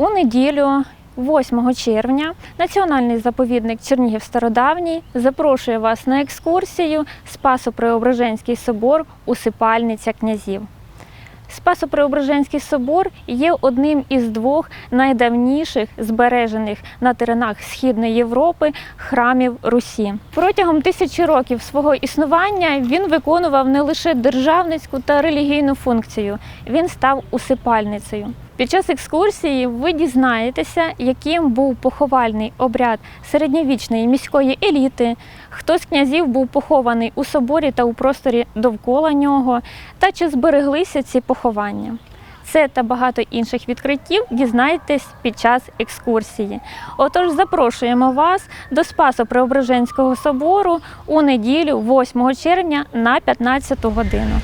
У неділю, 8 червня, Національний заповідник Чернігів Стародавній запрошує вас на екскурсію Спасо-Преображенський собор Усипальниця князів. Спасо-Преображенський собор є одним із двох найдавніших збережених на теренах Східної Європи храмів Русі. Протягом тисячі років свого існування він виконував не лише державницьку та релігійну функцію, він став усипальницею. Під час екскурсії ви дізнаєтеся, яким був поховальний обряд середньовічної міської еліти, хто з князів був похований у соборі та у просторі довкола нього, та чи збереглися ці поховання. Це та багато інших відкриттів дізнаєтесь під час екскурсії. Отож, запрошуємо вас до Спасо-Преображенського собору у неділю, 8 червня на 15 годину.